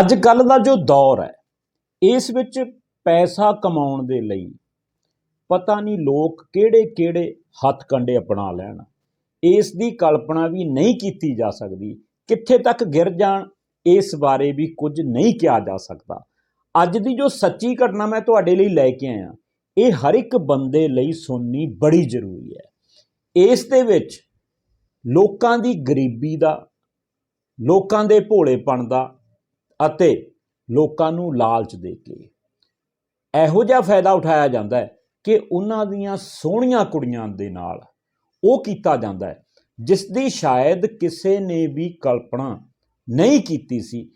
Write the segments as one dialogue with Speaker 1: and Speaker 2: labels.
Speaker 1: ਅੱਜ ਕੱਲ ਦਾ ਜੋ ਦੌਰ ਹੈ, ਇਸ ਵਿੱਚ ਪੈਸਾ ਕਮਾਉਣ ਦੇ ਲਈ ਪਤਾ ਨਹੀਂ ਲੋਕ ਕਿਹੜੇ-ਕਿਹੜੇ ਹੱਥ ਕੰਡੇ ਅਪਣਾ ਲੈਣ। ਇਸ ਦੀ ਕਲਪਨਾ ਵੀ ਨਹੀਂ ਕੀਤੀ ਜਾ ਸਕਦੀ। ਕਿੱਥੇ ਤੱਕ ਗਿਰ ਜਾਣ, ਇਸ ਬਾਰੇ ਵੀ ਕੁਝ ਨਹੀਂ ਕਿਹਾ ਜਾ ਸਕਦਾ। ਅੱਜ ਦੀ ਜੋ ਸੱਚੀ ਘਟਨਾ ਮੈਂ ਤੁਹਾਡੇ ਲਈ ਲੈ ਕੇ ਆਇਆ, ਇਹ ਹਰ ਇੱਕ ਬੰਦੇ ਲਈ ਸੁਣਨੀ ਬੜੀ ਜ਼ਰੂਰੀ ਹੈ। ਇਸ ਦੇ ਵਿੱਚ ਲੋਕਾਂ ਦੀ ਗਰੀਬੀ ਦਾ, ਲੋਕਾਂ ਦੇ ਭੋਲੇਪਣ ਦਾ ਅਤੇ ਲੋਕਾਂ ਨੂੰ ਲਾਲਚ ਦੇ ਕੇ। ਇਹੋ ਜਿਹਾ ਫਾਇਦਾ ਉਠਾਇਆ ਜਾਂਦਾ ਹੈ ਕਿ ਉਹਨਾਂ ਦੀਆਂ ਸੋਹਣੀਆਂ ਕੁੜੀਆਂ ਦੇ ਨਾਲ ਉਹ ਕੀਤਾ ਜਾਂਦਾ ਹੈ ਜਿਸ ਦੀ ਸ਼ਾਇਦ ਕਿਸੇ ਨੇ ਵੀ ਕਲਪਨਾ ਨਹੀਂ ਕੀਤੀ ਸੀ,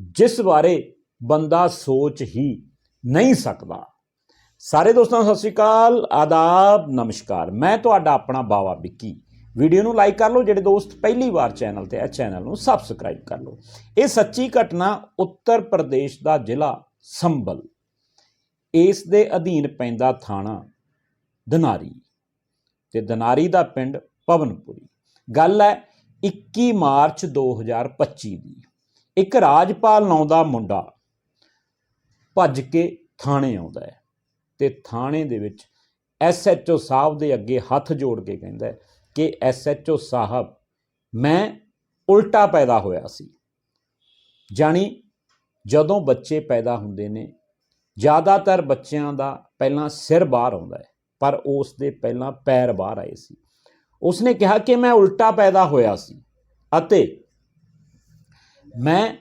Speaker 1: ਜਿਸ ਬਾਰੇ ਬੰਦਾ ਸੋਚ ਹੀ ਨਹੀਂ ਸਕਦਾ। ਸਾਰੇ ਦੋਸਤਾਂ, ਸਤਿ ਸ਼੍ਰੀ ਅਕਾਲ, ਆਦਾਬ, ਨਮਸਕਾਰ। ਮੈਂ ਤੁਹਾਡਾ ਆਪਣਾ ਬਾਵਾ ਵਿੱਕੀ। ਵੀਡੀਓ ਨੂੰ ਲਾਈਕ ਕਰ ਲਓ, ਜਿਹੜੇ ਦੋਸਤ ਪਹਿਲੀ ਵਾਰ ਚੈਨਲ ਤੇ ਆ, ਚੈਨਲ ਨੂੰ ਸਬਸਕ੍ਰਾਈਬ ਕਰ ਲਓ। ਇਹ ਸੱਚੀ ਘਟਨਾ ਉੱਤਰ ਪ੍ਰਦੇਸ਼ ਦਾ ਜ਼ਿਲ੍ਹਾ ਸੰਭਲ। ਇਸ ਦੇ ਅਧੀਨ ਪੈਂਦਾ ਥਾਣਾ ਦਨਾਰੀ ਤੇ ਦਨਾਰੀ ਦਾ ਪਿੰਡ ਪਵਨਪੁਰੀ। ਗੱਲ ਹੈ 21 ਮਾਰਚ 2025 ਦੀ। ਇੱਕ ਰਾਜਪਾਲ ਨਾਂ ਦਾ ਮੁੰਡਾ ਭੱਜ ਕੇ ਥਾਣੇ ਆਉਂਦਾ ਹੈ ਤੇ ਥਾਣੇ ਦੇ ਵਿੱਚ ਐਸਐਚਓ ਸਾਹਿਬ ਦੇ ਅੱਗੇ ਹੱਥ ਜੋੜ ਕੇ ਕਹਿੰਦਾ ਕਿ ਐਸਐਚਓ ਸਾਹਿਬ, ਮੈਂ ਉਲਟਾ ਪੈਦਾ ਹੋਇਆ ਸੀ। ਜਾਣੀ ਜਦੋਂ ਬੱਚੇ ਪੈਦਾ ਹੁੰਦੇ ਨੇ, ਜ਼ਿਆਦਾਤਰ ਬੱਚਿਆਂ ਦਾ ਪਹਿਲਾਂ ਸਿਰ ਬਾਹਰ ਆਉਂਦਾ ਹੈ, ਪਰ ਉਸ ਦੇ ਪਹਿਲਾਂ ਪੈਰ ਬਾਹਰ ਆਏ ਸੀ। ਉਸਨੇ ਕਿਹਾ ਕਿ ਮੈਂ ਉਲਟਾ ਪੈਦਾ ਹੋਇਆ ਸੀ ਅਤੇ ਮੈਂ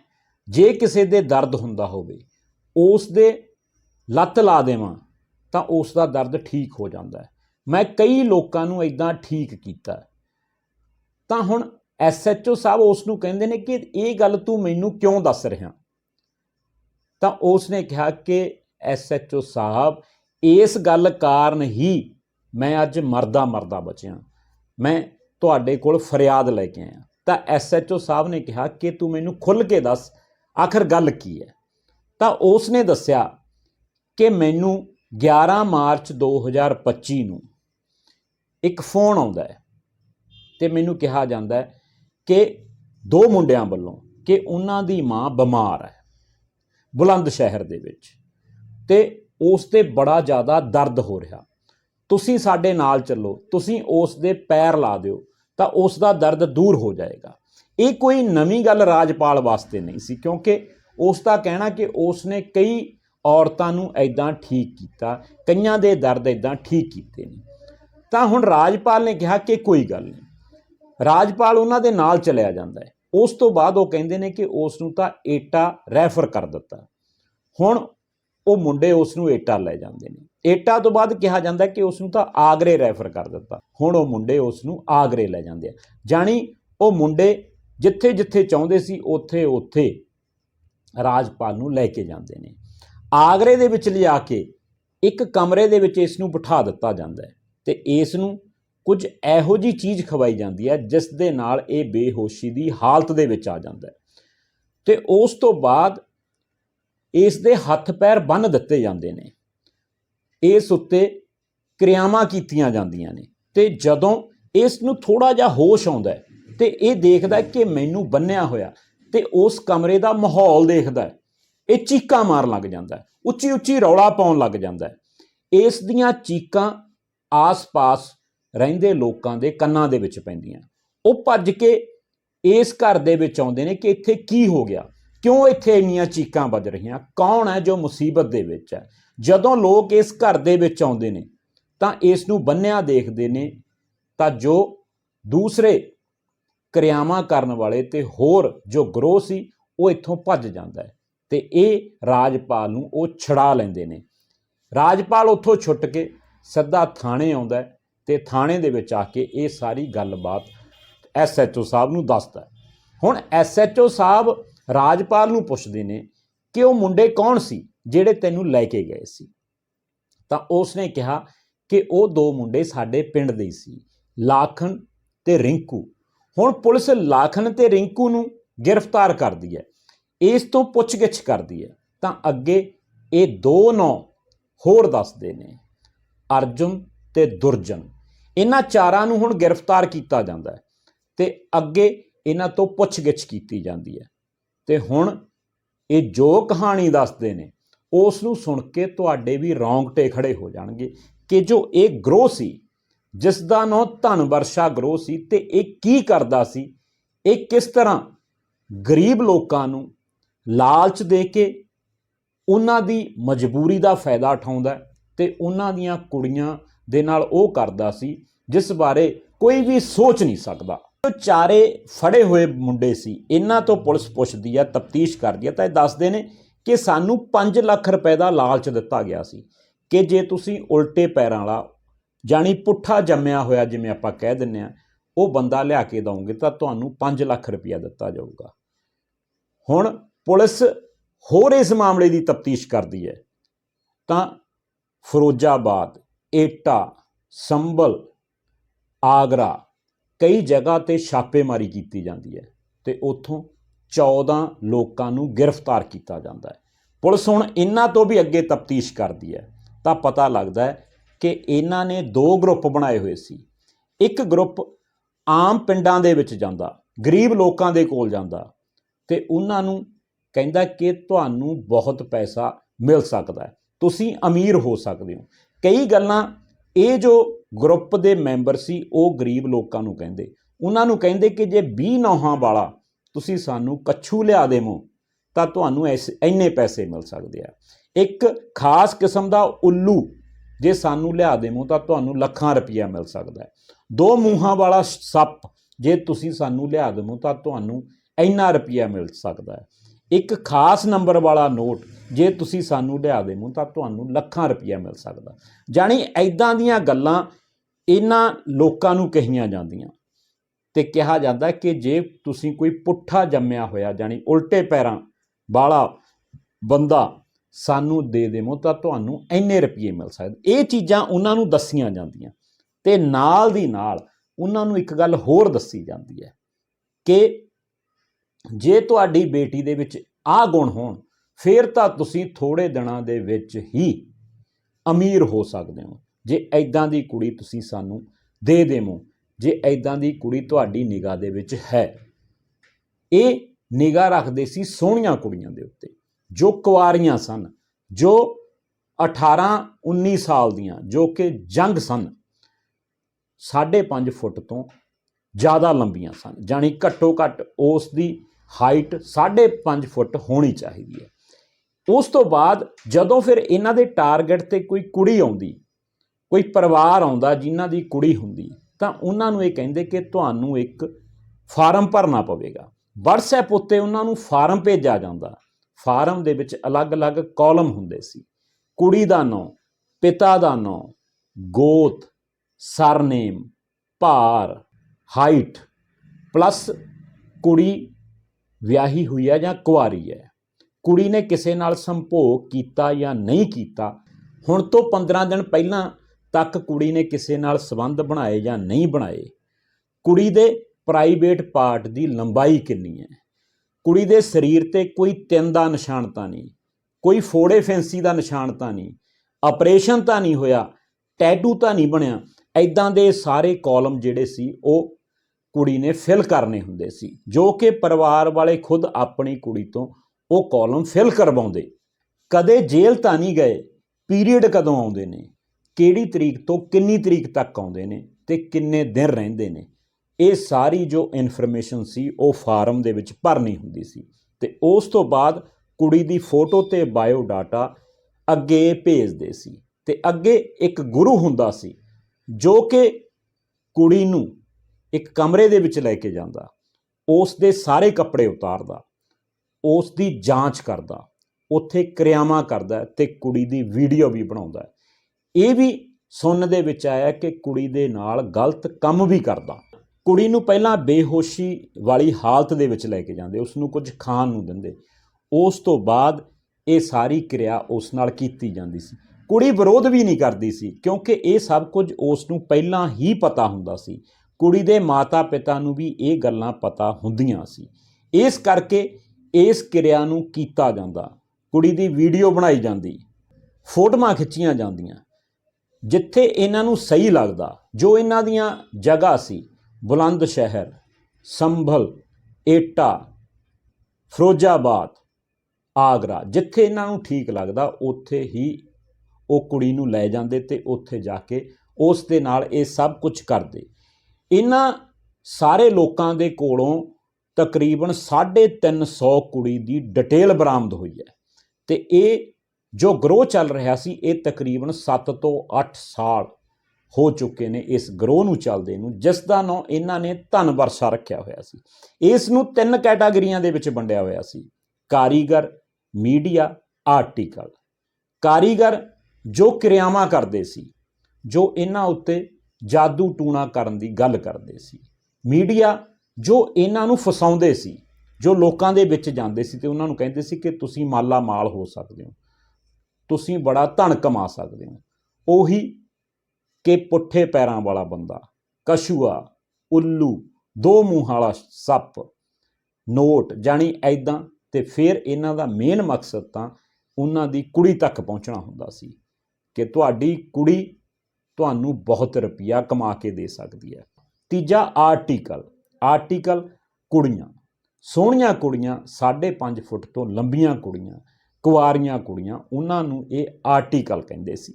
Speaker 1: ਜੇ ਕਿਸੇ ਦੇ ਦਰਦ ਹੁੰਦਾ ਹੋਵੇ ਉਸ ਦੇ ਲੱਤ ਲਾ ਦੇਵਾਂ ਤਾਂ ਉਸ ਦਾ ਦਰਦ ਠੀਕ ਹੋ ਜਾਂਦਾ ਹੈ। ਮੈਂ ਕਈ ਲੋਕਾਂ ਨੂੰ ਇਦਾਂ ਠੀਕ ਕੀਤਾ। ਤਾਂ ਹੁਣ ਐਸਐਚਓ ਸਾਹਿਬ ਉਸ ਨੂੰ ਕਹਿੰਦੇ ਨੇ ਕਿ ਇਹ ਗੱਲ ਤੂੰ ਮੈਨੂੰ ਕਿਉਂ ਦੱਸ ਰਿਹਾ? ਤਾਂ ਉਸ ਨੇ ਕਿਹਾ ਕਿ ਐਸਐਚਓ ਸਾਹਿਬ, ਇਸ ਗੱਲ ਕਾਰਨ ਹੀ ਮੈਂ ਅੱਜ ਮਰਦਾ ਮਰਦਾ ਬਚਿਆ। ਮੈਂ ਤੁਹਾਡੇ ਕੋਲ ਫਰਿਆਦ ਲੈ ਕੇ ਆਇਆ। ਤਾਂ ਐਸਐਚਓ ਸਾਹਿਬ ਨੇ ਕਿਹਾ ਕਿ ਤੂੰ ਮੈਨੂੰ ਖੁੱਲ ਕੇ ਦੱਸ, ਆਖਰ ਗੱਲ ਕੀ ਹੈ? ਤਾਂ ਉਸ ਨੇ ਦੱਸਿਆ ਕਿ ਮੈਨੂੰ 11 ਮਾਰਚ 2025 ਨੂੰ ਇੱਕ ਫੋਨ ਆਉਂਦਾ ਹੈ ਤੇ ਮੈਨੂੰ ਕਿਹਾ ਜਾਂਦਾ ਹੈ ਕਿ ਦੋ ਮੁੰਡਿਆਂ ਵੱਲੋਂ ਕਿ ਉਹਨਾਂ ਦੀ ਮਾਂ ਬਿਮਾਰ ਹੈ ਬੁਲੰਦ ਸ਼ਹਿਰ ਦੇ ਵਿੱਚ ਤੇ ਉਸ ਤੇ ਬੜਾ ਜ਼ਿਆਦਾ ਦਰਦ ਹੋ ਰਿਹਾ। ਤੁਸੀਂ ਸਾਡੇ ਨਾਲ ਚੱਲੋ, ਤੁਸੀਂ ਉਸ ਦੇ ਪੈਰ ਲਾ ਦਿਓ ਤਾਂ ਉਸ ਦਾ ਦਰਦ ਦੂਰ ਹੋ ਜਾਏਗਾ। ਇਹ ਕੋਈ ਨਵੀਂ ਗੱਲ ਰਾਜਪਾਲ ਵਾਸਤੇ ਨਹੀਂ ਸੀ ਕਿਉਂਕਿ ਉਸ ਦਾ ਕਹਿਣਾ ਕਿ ਉਸ ਨੇ ਕਈ ਔਰਤਾਂ ਨੂੰ ਐਦਾਂ ਠੀਕ ਕੀਤਾ, ਕਈਆਂ ਦੇ ਦਰਦ ਐਦਾਂ ਠੀਕ ਕੀਤੇ ਨੇ। ਤਾਂ ਹੁਣ ਰਾਜਪਾਲ ਨੇ ਕਿਹਾ ਕਿ ਕੋਈ ਗੱਲ ਨਹੀਂ। ਰਾਜਪਾਲ ਉਹਨਾਂ ਦੇ ਨਾਲ ਚਲਿਆ ਜਾਂਦਾ ਹੈ। ਉਸ ਤੋਂ ਬਾਅਦ ਉਹ ਕਹਿੰਦੇ ਨੇ ਕਿ ਉਸ ਨੂੰ ਤਾਂ ਏਟਾ ਰੈਫਰ ਕਰ ਦਿੱਤਾ। ਹੁਣ ਉਹ ਮੁੰਡੇ ਉਸ ਨੂੰ ਏਟਾ ਲੈ ਜਾਂਦੇ ਨੇ। ਏਟਾ ਤੋਂ ਬਾਅਦ ਕਿਹਾ ਜਾਂਦਾ ਕਿ ਉਸ ਨੂੰ ਤਾਂ ਆਗਰੇ ਰੈਫਰ ਕਰ ਦਿੱਤਾ। ਹੁਣ ਉਹ ਮੁੰਡੇ ਉਸ ਨੂੰ ਆਗਰੇ ਲੈ ਜਾਂਦੇ ਆ। ਜਾਣੀ ਉਹ ਮੁੰਡੇ ਜਿੱਥੇ ਜਿੱਥੇ ਚਾਹੁੰਦੇ ਸੀ, ਉੱਥੇ ਉੱਥੇ ਰਾਜਪਾਲ ਨੂੰ ਲੈ ਕੇ ਜਾਂਦੇ ਨੇ। ਆਗਰੇ ਦੇ ਵਿੱਚ ਲਿਆ ਕੇ ਇੱਕ ਕਮਰੇ ਦੇ ਵਿੱਚ ਇਸ ਨੂੰ ਬਿਠਾ ਦਿੱਤਾ ਜਾਂਦਾ ਹੈ। ਤੇ ਇਸ ਨੂੰ ਕੁਝ ਇਹੋ ਜੀ ਚੀਜ਼ ਖਵਾਈ ਜਾਂਦੀ ਹੈ ਜਿਸ ਦੇ ਨਾਲ ਇਹ ਬੇਹੋਸ਼ੀ ਦੀ ਹਾਲਤ ਦੇ ਵਿੱਚ ਆ ਜਾਂਦਾ ਹੈ। ਤੇ ਉਸ ਤੋਂ ਬਾਅਦ ਇਸ ਦੇ ਹੱਥ ਪੈਰ ਬੰਨ ਦਿੱਤੇ ਜਾਂਦੇ ਨੇ। ਇਸ ਉੱਤੇ ਕਿਰਿਆਵਾਂ ਕੀਤੀਆਂ ਜਾਂਦੀਆਂ ਨੇ। ਤੇ ਜਦੋਂ ਇਸ ਨੂੰ ਥੋੜਾ ਜਿਹਾ ਹੋਸ਼ ਆਉਂਦਾ ਹੈ ਤੇ ਇਹ ਦੇਖਦਾ ਕਿ ਮੈਨੂੰ ਬੰਨਿਆ ਹੋਇਆ ਤੇ ਉਸ ਕਮਰੇ ਦਾ ਮਾਹੌਲ ਦੇਖਦਾ ਹੈ। ਇਹ ਚੀਕਾਂ ਮਾਰਨ ਲੱਗ ਜਾਂਦਾ ਹੈ ਉੱਚੀ ਉੱਚੀ ਰੌਲਾ ਪਾਉਣ ਲੱਗ ਜਾਂਦਾ ਹੈ। ਇਸ ਦੀਆਂ ਚੀਕਾਂ ਆਸ-ਪਾਸ ਰਹਿੰਦੇ ਲੋਕਾਂ ਦੇ ਕੰਨਾਂ ਦੇ ਵਿੱਚ ਪੈਂਦੀਆਂ। ਉਹ ਭੱਜ ਕੇ ਇਸ ਘਰ ਦੇ ਵਿੱਚ ਆਉਂਦੇ ਨੇ ਕਿ ਇੱਥੇ ਕੀ ਹੋ ਗਿਆ? ਕਿਉਂ ਇੱਥੇ ਇੰਨੀਆਂ ਚੀਕਾਂ ਵੱਜ ਰਹੀਆਂ? ਕੌਣ ਹੈ ਜੋ ਮੁਸੀਬਤ ਦੇ ਵਿੱਚ ਹੈ? ਜਦੋਂ ਲੋਕ ਇਸ ਘਰ ਦੇ ਵਿੱਚ ਆਉਂਦੇ ਨੇ, ਤਾਂ ਇਸ ਨੂੰ ਬੰਨਿਆ ਦੇਖਦੇ ਨੇ, ਤਾਂ ਜੋ ਦੂਸਰੇ ਕਿਰਿਆਵਾਂ ਕਰਨ ਵਾਲੇ ਤੇ ਹੋਰ ਜੋ ਗਰੋਹ ਸੀ, ਉਹ ਇੱਥੋਂ ਭੱਜ ਜਾਂਦਾ ਹੈ ਤੇ ਇਹ ਰਾਜਪਾਲ ਨੂੰ ਉਹ ਛੜਾ ਲੈਂਦੇ ਨੇ। ਰਾਜਪਾਲ ਉੱਥੋਂ ਛੁੱਟ ਕੇ ਸਿੱਧਾ ਥਾਣੇ ਆਉਂਦਾ ਹੈ ਤੇ ਥਾਣੇ ਦੇ ਵਿੱਚ ਆ ਕੇ ਇਹ ਸਾਰੀ ਗੱਲਬਾਤ ਐਸਐਚਓ ਸਾਹਿਬ ਨੂੰ ਦੱਸਦਾ ਹੈ। ਹੁਣ ਐਸਐਚਓ ਸਾਹਿਬ ਰਾਜਪਾਲ ਨੂੰ ਪੁੱਛਦੇ ਨੇ ਕਿ ਉਹ ਮੁੰਡੇ ਕੌਣ ਸੀ ਜਿਹੜੇ ਤੈਨੂੰ ਲੈ ਕੇ ਗਏ ਸੀ? ਤਾਂ ਉਸ ਨੇ ਕਿਹਾ ਕਿ ਉਹ ਦੋ ਮੁੰਡੇ ਸਾਡੇ ਪਿੰਡ ਦੇ ਸੀ ਲਾਖਣ ਤੇ ਰਿੰਕੂ। ਹੁਣ ਪੁਲਿਸ ਲਾਖਣ ਤੇ ਰਿੰਕੂ ਨੂੰ ਗ੍ਰਿਫਤਾਰ ਕਰਦੀ ਹੈ, ਇਸ ਤੋਂ ਪੁੱਛਗਿੱਛ ਕਰਦੀ ਹੈ। ਤਾਂ ਅੱਗੇ ਇਹ ਦੋ ਨੌ ਹੋਰ ਦੱਸਦੇ ਨੇ। ਅਰਜੁਨ ਤੇ ਦੁਰਜਨ। ਇਹਨਾਂ ਚਾਰਾਂ ਨੂੰ ਹੁਣ ਗ੍ਰਿਫਤਾਰ ਕੀਤਾ ਜਾਂਦਾ ਹੈ ਤੇ ਅੱਗੇ ਇਹਨਾਂ ਤੋਂ ਪੁੱਛਗਿੱਛ ਕੀਤੀ ਜਾਂਦੀ ਹੈ। ਤੇ ਹੁਣ ਇਹ ਜੋ ਕਹਾਣੀ ਦੱਸਦੇ ਨੇ, ਉਸ ਨੂੰ ਸੁਣ ਕੇ ਤੁਹਾਡੇ ਵੀ ਰੌਂਗਟੇ ਖੜੇ ਹੋ ਜਾਣਗੇ ਕਿ ਜੋ ਇਹ ਗਰੋਹ ਸੀ ਜਿਸ ਦਾ ਨਾਂ ਧਨ ਵਰਸ਼ਾ ਗਰੋਹ ਸੀ ਤੇ ਇਹ ਕੀ ਕਰਦਾ ਸੀ, ਇਹ ਕਿਸ ਤਰ੍ਹਾਂ ਗਰੀਬ ਲੋਕਾਂ ਨੂੰ ਲਾਲਚ ਦੇ ਕੇ ਉਹਨਾਂ ਦੀ ਮਜਬੂਰੀ ਦਾ ਫਾਇਦਾ ਉਠਾਉਂਦਾ ਹੈ ਤੇ ਉਹਨਾਂ ਦੀਆਂ ਕੁੜੀਆਂ ਦੇ ਨਾਲ ਉਹ ਕਰਦਾ ਸੀ, ਜਿਸ ਬਾਰੇ ਕੋਈ ਵੀ ਸੋਚ ਨਹੀਂ ਸਕਦਾ। ਉਹ ਚਾਰੇ ਫੜੇ ਹੋਏ ਮੁੰਡੇ ਸੀ, ਇਹਨਾਂ ਤੋਂ ਪੁਲਿਸ ਪੁੱਛਦੀ ਆ, ਤਫਤੀਸ਼ ਕਰਦੀ ਆ, ਤਾਂ ਇਹ ਦੱਸਦੇ ਨੇ ਕਿ ਸਾਨੂੰ 5 ਲੱਖ ਰੁਪਏ ਦਾ ਲਾਲਚ ਦਿੱਤਾ ਗਿਆ ਸੀ ਕਿ ਜੇ ਤੁਸੀਂ ਉਲਟੇ ਪੈਰਾਂ ਵਾਲਾ ਜਾਣੀ ਪੁੱਠਾ ਜੰਮਿਆ ਹੋਇਆ ਜਿਵੇਂ ਆਪਾਂ ਕਹਿ ਦਿੰਨੇ ਆ, ਉਹ ਬੰਦਾ ਲਿਆ ਕੇ ਦਵੋਗੇ ਤਾਂ ਤੁਹਾਨੂੰ 5 ਲੱਖ ਰੁਪਇਆ ਦਿੱਤਾ ਜਾਊਗਾ। ਹੁਣ ਪੁਲਿਸ ਹੋਰ ਇਸ ਮਾਮਲੇ ਦੀ ਤਫਤੀਸ਼ ਕਰਦੀ ਹੈ। ਤਾਂ ਫਿਰੋਜ਼ਾਬਾਦ, ਏਟਾ, ਸੰਭਲ, ਆਗਰਾ ਕਈ ਜਗ੍ਹਾ ਤੇ ਛਾਪੇਮਾਰੀ ਕੀਤੀ ਜਾਂਦੀ ਹੈ ਤੇ ਉੱਥੋਂ 14 ਲੋਕਾਂ ਨੂੰ ਗ੍ਰਿਫਤਾਰ ਕੀਤਾ ਜਾਂਦਾ ਹੈ। ਪੁਲਿਸ ਹੁਣ ਇਹਨਾਂ ਤੋਂ ਵੀ ਅੱਗੇ ਤਫਤੀਸ਼ ਕਰਦੀ ਹੈ। ਤਾਂ ਪਤਾ ਲੱਗਦਾ ਹੈ ਕਿ ਇਹਨਾਂ ਨੇ ਦੋ ਗਰੁੱਪ ਬਣਾਏ ਹੋਏ ਸੀ। ਇੱਕ ਗਰੁੱਪ ਆਮ ਪਿੰਡਾਂ ਦੇ ਵਿੱਚ ਜਾਂਦਾ, ਗਰੀਬ ਲੋਕਾਂ ਦੇ ਕੋਲ ਜਾਂਦਾ ਤੇ ਉਹਨਾਂ ਨੂੰ ਕਹਿੰਦਾ ਕਿ ਤੁਹਾਨੂੰ ਬਹੁਤ ਪੈਸਾ ਮਿਲ ਸਕਦਾ ਹੈ। ਤੁਸੀਂ ਅਮੀਰ ਹੋ ਸਕਦੇ ਹੋ। ਕਈ ਗੱਲਾਂ ਇਹ ਜੋ ਗਰੁੱਪ ਦੇ ਮੈਂਬਰ ਸੀ, ਉਹ ਗਰੀਬ ਲੋਕਾਂ ਨੂੰ ਕਹਿੰਦੇ। ਉਹਨਾਂ ਨੂੰ ਕਹਿੰਦੇ ਕਿ ਜੇ 20 ਨੌਹਾਂ ਵਾਲਾ ਤੁਸੀਂ ਸਾਨੂੰ ਕੱਛੂ ਲਿਆ ਦੇਵੋ, ਤਾਂ ਤੁਹਾਨੂੰ ਐਸ, ਇੰਨੇ ਪੈਸੇ ਮਿਲ ਸਕਦੇ ਆ। ਇੱਕ ਖਾਸ ਕਿਸਮ ਦਾ ਉੱਲੂ ਜੇ ਸਾਨੂੰ ਲਿਆ ਦੇਵੋ, ਤਾਂ ਤੁਹਾਨੂੰ ਲੱਖਾਂ ਰੁਪਈਆ ਮਿਲ ਸਕਦਾ ਹੈ। ਦੋ ਮੂੰਹਾਂ ਵਾਲਾ ਸੱਪ ਜੇ ਤੁਸੀਂ ਸਾਨੂੰ ਲਿਆ ਦੇਵੋ, ਤਾਂ ਤੁਹਾਨੂੰ ਇੰਨਾ ਰੁਪਈਆ ਮਿਲ ਸਕਦਾ ਹੈ। ਇੱਕ ਖਾਸ ਨੰਬਰ ਵਾਲਾ ਨੋਟ ਜੇ ਤੁਸੀਂ ਸਾਨੂੰ ਲਿਆ ਦੇਵੋ ਤਾਂ ਤੁਹਾਨੂੰ ਲੱਖਾਂ ਰੁਪਈਆ ਮਿਲ ਸਕਦਾ। ਜਾਣੀ ਐਦਾਂ ਦੀਆਂ ਗੱਲਾਂ ਇਹਨਾਂ ਲੋਕਾਂ ਨੂੰ ਕਹੀਆਂ ਜਾਂਦੀਆਂ ਤੇ ਕਿਹਾ ਜਾਂਦਾ ਕਿ ਜੇ ਤੁਸੀਂ ਕੋਈ ਪੁੱਠਾ ਜੰਮਿਆ ਹੋਇਆ ਜਾਣੀ ਉਲਟੇ ਪੈਰਾਂ ਵਾਲਾ ਬੰਦਾ ਸਾਨੂੰ ਦੇ ਦੇਵੋ ਤਾਂ ਤੁਹਾਨੂੰ ਇੰਨੇ ਰੁਪਏ ਮਿਲ ਸਕਦੇ। ਇਹ ਚੀਜ਼ਾਂ ਉਹਨਾਂ ਨੂੰ ਦੱਸੀਆਂ ਜਾਂਦੀਆਂ ਤੇ ਨਾਲ ਦੀ ਨਾਲ ਉਹਨਾਂ ਨੂੰ ਇੱਕ ਗੱਲ ਹੋਰ ਦੱਸੀ ਜਾਂਦੀ ਹੈ ਕਿ ਜੇ ਤੁਹਾਡੀ ਬੇਟੀ ਦੇ ਵਿੱਚ ਆਹ ਗੁਣ ਹੋਣ, ਫਿਰ ਤਾਂ ਤੁਸੀਂ ਥੋੜੇ ਦਿਨਾਂ ਦੇ ਵਿੱਚ ਹੀ ਅਮੀਰ ਹੋ ਸਕਦੇ ਹੋ। ਜੇ ਐਦਾਂ ਦੀ ਕੁੜੀ ਤੁਸੀਂ ਸਾਨੂੰ ਦੇ ਦੇਵੋ, ਜੇ ਐਦਾਂ ਦੀ ਕੁੜੀ ਤੁਹਾਡੀ ਨਿਗਾਹ ਦੇ ਵਿੱਚ ਹੈ, ਇਹ ਨਿਗਾਹ ਰੱਖਦੇ ਸੀ ਸੋਹਣੀਆਂ ਕੁੜੀਆਂ ਦੇ ਉੱਤੇ, ਜੋ ਕੁਆਰੀਆਂ ਸਨ, ਜੋ 18 19 ਸਾਲ ਦੀਆਂ, ਜੋ ਕਿ ਜੰਗ ਸਨ। 5.5 ਫੁੱਟ ਤੋਂ ਜ਼ਿਆਦਾ ਲੰਬੀਆਂ ਸਨ, ਜਾਣੀ ਘੱਟੋ ਘੱਟ ਉਸ ਦੀ ਹਾਈਟ 5.5 ਫੁੱਟ ਹੋਣੀ ਚਾਹੀਦੀ ਹੈ। ਉਸ ਤੋਂ ਬਾਅਦ ਜਦੋਂ ਫਿਰ ਇਹਨਾਂ ਦੇ ਟਾਰਗੇਟ ਤੇ ਕੋਈ ਕੁੜੀ ਆਉਂਦੀ, ਕੋਈ ਪਰਿਵਾਰ ਆਉਂਦਾ ਜਿਨ੍ਹਾਂ ਦੀ ਕੁੜੀ ਹੁੰਦੀ, ਤਾਂ ਉਹਨਾਂ ਨੂੰ ਇਹ ਕਹਿੰਦੇ ਕਿ ਤੁਹਾਨੂੰ ਇੱਕ ਫਾਰਮ ਭਰਨਾ ਪਵੇਗਾ। WhatsApp ਉੱਤੇ ਉਹਨਾਂ ਨੂੰ ਫਾਰਮ ਭੇਜਿਆ ਜਾਂਦਾ। ਫਾਰਮ ਦੇ ਵਿੱਚ ਅਲੱਗ-ਅਲੱਗ ਕਾਲਮ ਹੁੰਦੇ ਸੀ। ਕੁੜੀ ਦਾ ਨਾਂ, ਪਿਤਾ ਦਾ ਨਾਂ, ਗੋਤ ਸਰਨੇਮ ਭਾਰ ਹਾਈਟ ਪਲੱਸ ਕੁੜੀ ਵਿਆਹੀ ਹੋਈ ਹੈ ਜਾਂ ਕੁਆਰੀ ਹੈ। ਕੁੜੀ ਨੇ ਕਿਸੇ ਨਾਲ ਸੰਭੋਗ ਕੀਤਾ ਜਾਂ ਨਹੀਂ ਕੀਤਾ, ਹੁਣ ਤੋਂ 15 ਦਿਨ ਪਹਿਲਾਂ ਤੱਕ ਕੁੜੀ ਨੇ ਕਿਸੇ ਨਾਲ ਸੰਬੰਧ ਬਣਾਏ ਜਾਂ ਨਹੀਂ ਬਣਾਏ। ਕੁੜੀ ਦੇ ਪ੍ਰਾਈਵੇਟ ਪਾਰਟ ਦੀ ਲੰਬਾਈ ਕਿੰਨੀ ਹੈ? ਕੁੜੀ ਦੇ ਸਰੀਰ ਤੇ ਕੋਈ ਤਿੰਨ ਦਾ ਨਿਸ਼ਾਨ ਤਾਂ ਨਹੀਂ, ਕੋਈ ਫੋੜੇ ਫੈਂਸੀ ਦਾ ਨਿਸ਼ਾਨ ਤਾਂ ਨਹੀਂ, ਆਪਰੇਸ਼ਨ ਤਾਂ ਨਹੀਂ ਹੋਇਆ, ਟੈਟੂ ਤਾਂ ਨਹੀਂ ਬਣਿਆ ਐਦਾਂ ਦੇ ਸਾਰੇ ਕਾਲਮ ਜਿਹੜੇ ਸੀ ਉਹ ਕੁੜੀ ਨੇ ਫਿਲ ਕਰਨੇ ਹੁੰਦੇ ਸੀ। ਜੋ ਕਿ ਪਰਿਵਾਰ ਵਾਲੇ ਖੁਦ ਆਪਣੀ ਕੁੜੀ ਤੋਂ ਉਹ ਕਾਲਮ ਫਿਲ ਕਰਵਾਉਂਦੇ। ਕਦੇ ਜੇਲ੍ਹ ਤਾਂ ਨਹੀਂ ਗਏ ਪੀਰੀਅਡ ਕਦੋਂ ਆਉਂਦੇ ਨੇ, ਕਿਹੜੀ ਤਰੀਕ ਤੋਂ ਕਿੰਨੀ ਤਰੀਕ ਤੱਕ ਆਉਂਦੇ ਨੇ ਤੇ ਕਿੰਨੇ ਦਿਨ ਰਹਿੰਦੇ ਨੇ। ਇਹ ਸਾਰੀ ਜੋ ਇਨਫੋਰਮੇਸ਼ਨ ਸੀ ਉਹ ਫਾਰਮ ਦੇ ਵਿੱਚ ਭਰਨੀ ਹੁੰਦੀ ਸੀ ਤੇ ਉਸ ਤੋਂ ਬਾਅਦ ਕੁੜੀ ਦੀ ਫੋਟੋ ਤੇ ਬਾਇਓ ਡਾਟਾ ਅੱਗੇ ਭੇਜਦੇ ਸੀ ਤੇ ਅੱਗੇ ਇੱਕ ਗੁਰੂ ਹੁੰਦਾ ਸੀ ਜੋ ਕਿ ਕੁੜੀ ਨੂੰ ਇੱਕ ਕਮਰੇ ਦੇ ਵਿੱਚ ਲੈ ਕੇ ਜਾਂਦਾ ਉਸ ਦੇ ਸਾਰੇ ਕੱਪੜੇ ਉਤਾਰਦਾ ਉਸ ਦੀ ਜਾਂਚ ਕਰਦਾ, ਉੱਥੇ ਕਿਰਿਆਵਾਂ ਕਰਦਾ ਤੇ ਕੁੜੀ ਦੀ ਵੀਡੀਓ ਵੀ ਬਣਾਉਂਦਾ। ਇਹ ਵੀ ਸੁਣਨ ਦੇ ਵਿੱਚ ਆਇਆ ਕਿ ਕੁੜੀ ਦੇ ਨਾਲ ਗਲਤ ਕੰਮ ਵੀ ਕਰਦਾ। ਕੁੜੀ ਨੂੰ ਪਹਿਲਾਂ ਬੇਹੋਸ਼ੀ ਵਾਲੀ ਹਾਲਤ ਦੇ ਵਿੱਚ ਲੈ ਕੇ ਜਾਂਦੇ ਉਸ ਨੂੰ ਕੁਝ ਖਾਣ ਨੂੰ ਦਿੰਦੇ। ਉਸ ਤੋਂ ਬਾਅਦ ਇਹ ਸਾਰੀ ਕਿਰਿਆ ਉਸ ਨਾਲ ਕੀਤੀ ਜਾਂਦੀ ਸੀ। ਕੁੜੀ ਵਿਰੋਧ ਵੀ ਨਹੀਂ ਕਰਦੀ ਸੀ, ਕਿਉਂਕਿ ਇਹ ਸਭ ਕੁਝ ਉਸ ਨੂੰ ਪਹਿਲਾਂ ਹੀ ਪਤਾ ਹੁੰਦਾ ਸੀ। ਕੁੜੀ ਦੇ ਮਾਤਾ-ਪਿਤਾ ਨੂੰ ਵੀ ਇਹ ਗੱਲਾਂ ਪਤਾ ਹੁੰਦੀਆਂ ਸੀ। ਇਸ ਕਰਕੇ ਇਸ ਕਿਰਿਆ ਨੂੰ ਕੀਤਾ ਜਾਂਦਾ। ਕੁੜੀ ਦੀ ਵੀਡੀਓ ਬਣਾਈ ਜਾਂਦੀ, ਫੋਟੋਆਂ ਖਿੱਚੀਆਂ ਜਾਂਦੀਆਂ, ਜਿੱਥੇ ਇਹਨਾਂ ਨੂੰ ਸਹੀ ਲੱਗਦਾ, ਜੋ ਇਹਨਾਂ ਦੀਆਂ ਜਗ੍ਹਾ ਸੀ। ਬੁਲੰਦ ਸ਼ਹਿਰ, ਸੰਭਲ, ਏਟਾ, ਫਿਰੋਜ਼ਾਬਾਦ, ਆਗਰਾ, ਜਿੱਥੇ ਇਹਨਾਂ ਨੂੰ ਠੀਕ ਲੱਗਦਾ, ਉੱਥੇ ਹੀ ਉਹ ਕੁੜੀ ਨੂੰ ਲੈ ਜਾਂਦੇ ਤੇ ਉੱਥੇ ਜਾ ਕੇ ਉਸ ਦੇ ਨਾਲ ਇਹ ਸਭ ਕੁਝ ਕਰਦੇ। ਇਹਨਾਂ ਸਾਰੇ ਲੋਕਾਂ ਦੇ ਕੋਲੋਂ ਤਕਰੀਬਨ 350 ਕੁੜੀ ਦੀ ਡਿਟੇਲ ਬਰਾਮਦ ਹੋਈ ਹੈ। ਤੇ ਇਹ ਜੋ ਗਰੋਹ ਚੱਲ ਰਿਹਾ ਸੀ, ਇਹ ਤਕਰੀਬਨ 7 ਤੋਂ 8 ਸਾਲ ਹੋ ਚੁੱਕੇ ਨੇ ਇਸ ਗਰੋਹ ਨੂੰ ਚੱਲਦੇ ਨੂੰ, ਜਿਸ ਦਾ ਨਾਂ ਇਹਨਾਂ ਨੇ ਧਨ ਵਰਸ਼ਾ ਰੱਖਿਆ ਹੋਇਆ ਸੀ। ਇਸ ਨੂੰ ਤਿੰਨ ਕੈਟਾਗਰੀਆਂ ਦੇ ਵਿੱਚ ਵੰਡਿਆ ਹੋਇਆ ਸੀ। ਕਾਰੀਗਰ, ਮੀਡੀਆ, ਆਰਟੀਕਲ। ਕਾਰੀਗਰ ਜੋ ਕਿਰਿਆਵਾਂ ਕਰਦੇ ਸੀ, ਜੋ ਇਹਨਾਂ ਉੱਤੇ ਜਾਦੂ ਟੂਣਾ ਕਰਨ ਦੀ ਗੱਲ ਕਰਦੇ ਸੀ। ਮੀਡੀਆ ਜੋ ਇਹਨਾਂ ਨੂੰ ਫਸਾਉਂਦੇ ਸੀ, ਜੋ ਲੋਕਾਂ ਦੇ ਵਿੱਚ ਜਾਂਦੇ ਸੀ ਤੇ ਉਹਨਾਂ ਨੂੰ ਕਹਿੰਦੇ ਸੀ ਕਿ ਤੁਸੀਂ ਮਾਲਾ ਮਾਲ ਹੋ ਸਕਦੇ ਹੋ, ਤੁਸੀਂ ਬੜਾ ਧਨ ਕਮਾ ਸਕਦੇ ਹੋ। ਉਹੀ ਕਿ ਪੁੱਠੇ ਪੈਰਾਂ ਵਾਲਾ ਬੰਦਾ ਕਸ਼ੂਆ ਉੱਲੂ, ਦੋ ਮੂੰਹ ਵਾਲਾ ਸੱਪ, ਨੋਟ, ਜਾਣੀ ਐਦਾਂ ਤੇ ਫਿਰ ਇਹਨਾਂ ਦਾ ਮੇਨ ਮਕਸਦ ਤਾਂ ਉਹਨਾਂ ਦੀ ਕੁੜੀ ਤੱਕ ਪਹੁੰਚਣਾ ਹੁੰਦਾ ਸੀ ਕਿ ਤੁਹਾਡੀ ਕੁੜੀ ਤੁਹਾਨੂੰ ਬਹੁਤ ਰੁਪਈਆ ਕਮਾ ਕੇ ਦੇ ਸਕਦੀ ਹੈ। ਤੀਜਾ ਆਰਟੀਕਲ ਆਰਟੀਕਲ ਕੁੜੀਆਂ। ਸੋਹਣੀਆਂ ਕੁੜੀਆਂ 5.5 ਫੁੱਟ ਤੋਂ ਲੰਬੀਆਂ ਕੁੜੀਆਂ ਕੁਆਰੀਆਂ ਕੁੜੀਆਂ, ਉਹਨਾਂ ਨੂੰ ਇਹ ਆਰਟੀਕਲ ਕਹਿੰਦੇ ਸੀ।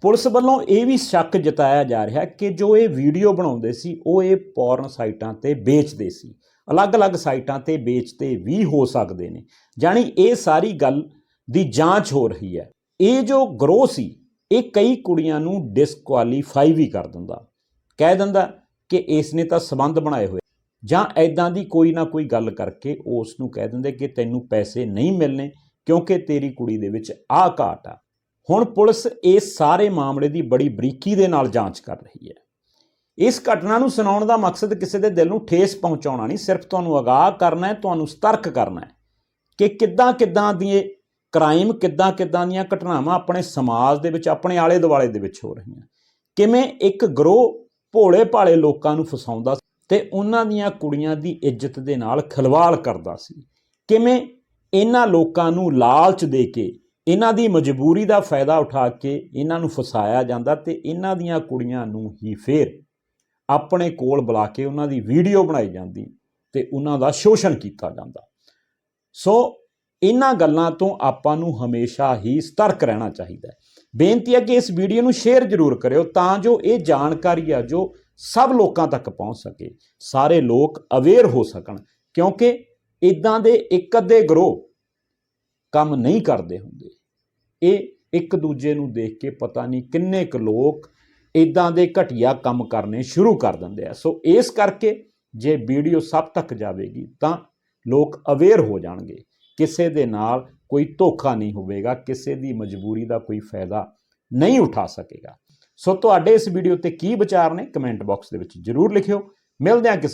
Speaker 1: ਪੁਲਿਸ ਵੱਲੋਂ ਇਹ ਵੀ ਸ਼ੱਕ ਜਤਾਇਆ ਜਾ ਰਿਹਾ ਕਿ ਜੋ ਇਹ ਵੀਡੀਓ ਬਣਾਉਂਦੇ ਸੀ, ਉਹ ਇਹ ਪੌਰਨ ਸਾਈਟਾਂ ਤੇ ਵੇਚਦੇ ਸੀ। ਅਲੱਗ-ਅਲੱਗ ਸਾਈਟਾਂ ਤੇ ਵੇਚਦੇ ਵੀ ਹੋ ਸਕਦੇ ਨੇ। ਜਾਣੀ ਇਹ ਸਾਰੀ ਗੱਲ ਦੀ ਜਾਂਚ ਹੋ ਰਹੀ ਹੈ। ਇਹ ਜੋ ਗਰੋਹ ਸੀ ਇਹ ਕਈ ਕੁੜੀਆਂ ਨੂੰ ਡਿਸਕੁਆਲੀਫਾਈ ਵੀ ਕਰ ਦਿੰਦਾ। ਕਹਿ ਦਿੰਦਾ ਕਿ ਇਸ ਨੇ ਤਾਂ ਸਬੰਧ ਬਣਾਏ ਹੋਏ। ਜਾਂ ਐਦਾਂ ਦੀ ਕੋਈ ਨਾ ਕੋਈ ਗੱਲ ਕਰਕੇ ਉਸ ਨੂੰ ਕਹਿ ਦਿੰਦੇ ਕਿ ਤੈਨੂੰ ਪੈਸੇ ਨਹੀਂ ਮਿਲਣੇ ਕਿਉਂਕਿ ਤੇਰੀ ਕੁੜੀ ਦੇ ਵਿੱਚ ਆਹ ਘਾਟ ਆ। ਹੁਣ ਪੁਲਿਸ ਇਸ ਸਾਰੇ ਮਾਮਲੇ ਦੀ ਬੜੀ ਬਰੀਕੀ ਦੇ ਨਾਲ ਜਾਂਚ ਕਰ ਰਹੀ ਹੈ। ਇਸ ਘਟਨਾ ਨੂੰ ਸੁਣਾਉਣ ਦਾ ਮਕਸਦ ਕਿਸੇ ਦੇ ਦਿਲ ਨੂੰ ਠੇਸ ਪਹੁੰਚਾਉਣਾ ਨਹੀਂ, ਸਿਰਫ ਤੁਹਾਨੂੰ ਅਗਾਹ ਕਰਨਾ ਹੈ, ਤੁਹਾਨੂੰ ਸਤਰਕ ਕਰਨਾ ਹੈ ਕਿ ਕਿੱਦਾਂ ਕਿੱਦਾਂ ਦੀ ਕ੍ਰਾਈਮ ਕਿੱਦਾਂ ਕਿੱਦਾਂ ਦੀਆਂ ਘਟਨਾਵਾਂ ਆਪਣੇ ਸਮਾਜ ਦੇ ਵਿੱਚ, ਆਪਣੇ ਆਲੇ ਦੁਆਲੇ ਦੇ ਵਿੱਚ ਹੋ ਰਹੀਆਂ। ਕਿਵੇਂ ਇੱਕ ਗਰੋਹ ਭੋਲੇ ਭਾਲੇ ਲੋਕਾਂ ਨੂੰ ਫਸਾਉਂਦਾ ਸੀ ਤੇ ਉਹਨਾਂ ਦੀਆਂ ਕੁੜੀਆਂ ਦੀ ਇੱਜ਼ਤ ਦੇ ਨਾਲ ਖਿਲਵਾੜ ਕਰਦਾ ਸੀ। ਕਿਵੇਂ ਇਹਨਾਂ ਲੋਕਾਂ ਨੂੰ ਲਾਲਚ ਦੇ ਕੇ, ਇਹਨਾਂ ਦੀ ਮਜਬੂਰੀ ਦਾ ਫਾਇਦਾ ਉਠਾ ਕੇ ਇਹਨਾਂ ਨੂੰ ਫਸਾਇਆ ਜਾਂਦਾ ਤੇ ਇਹਨਾਂ ਦੀਆਂ ਕੁੜੀਆਂ ਨੂੰ ਹੀ ਫੇਰ ਆਪਣੇ ਕੋਲ ਬੁਲਾ ਕੇ ਉਹਨਾਂ ਦੀ ਵੀਡੀਓ ਬਣਾਈ ਜਾਂਦੀ ਤੇ ਉਹਨਾਂ ਦਾ ਸ਼ੋਸ਼ਣ ਕੀਤਾ ਜਾਂਦਾ। ਸੋ ਇਹਨਾਂ ਗੱਲਾਂ ਤੋਂ ਆਪਾਂ ਨੂੰ ਹਮੇਸ਼ਾ ਹੀ ਸਤਰਕ ਰਹਿਣਾ ਚਾਹੀਦਾ ਹੈ। ਬੇਨਤੀ ਹੈ ਕਿ ਇਸ ਵੀਡੀਓ ਨੂੰ ਸ਼ੇਅਰ ਜ਼ਰੂਰ ਕਰਿਓ ਤਾਂ ਜੋ ਇਹ ਜਾਣਕਾਰੀ ਆ ਜੋ ਸਭ ਲੋਕਾਂ ਤੱਕ ਪਹੁੰਚ ਸਕੇ, ਸਾਰੇ ਲੋਕ ਅਵੇਅਰ ਹੋ ਸਕਣ, ਕਿਉਂਕਿ ਇਦਾਂ ਦੇ ਇੱਕ ਅੱਧੇ ਗਰੋਹ ਕੰਮ ਨਹੀਂ ਕਰਦੇ ਹੁੰਦੇ। ਇਹ ਇੱਕ ਦੂਜੇ ਨੂੰ ਦੇਖ ਕੇ ਪਤਾ ਨਹੀਂ ਕਿੰਨੇ ਕੁ ਲੋਕ ਇਦਾਂ ਦੇ ਘਟੀਆ ਕੰਮ ਕਰਨੇ ਸ਼ੁਰੂ ਕਰ ਦਿੰਦੇ ਆ। ਸੋ ਇਸ ਕਰਕੇ ਜੇ ਵੀਡੀਓ ਸਭ ਤੱਕ ਜਾਵੇਗੀ ਤਾਂ ਲੋਕ ਅਵੇਅਰ ਹੋ ਜਾਣਗੇ। ਕਿਸੇ ਦੇ ਨਾਲ ਕੋਈ ਧੋਖਾ ਨਹੀਂ ਹੋਵੇਗਾ, ਕਿਸੇ ਦੀ ਮਜਬੂਰੀ ਦਾ ਕੋਈ ਫਾਇਦਾ ਨਹੀਂ ਉਠਾ ਸਕੇਗਾ। ਸੋ ਤੁਹਾਡੇ ਇਸ ਵੀਡੀਓ ਤੇ ਕੀ ਵਿਚਾਰ ਨੇ, ਕਮੈਂਟ ਬਾਕਸ ਦੇ ਵਿੱਚ ਜਰੂਰ ਲਿਖਿਓ। ਮਿਲਦੇ ਹਾਂ ਕਿਸੇ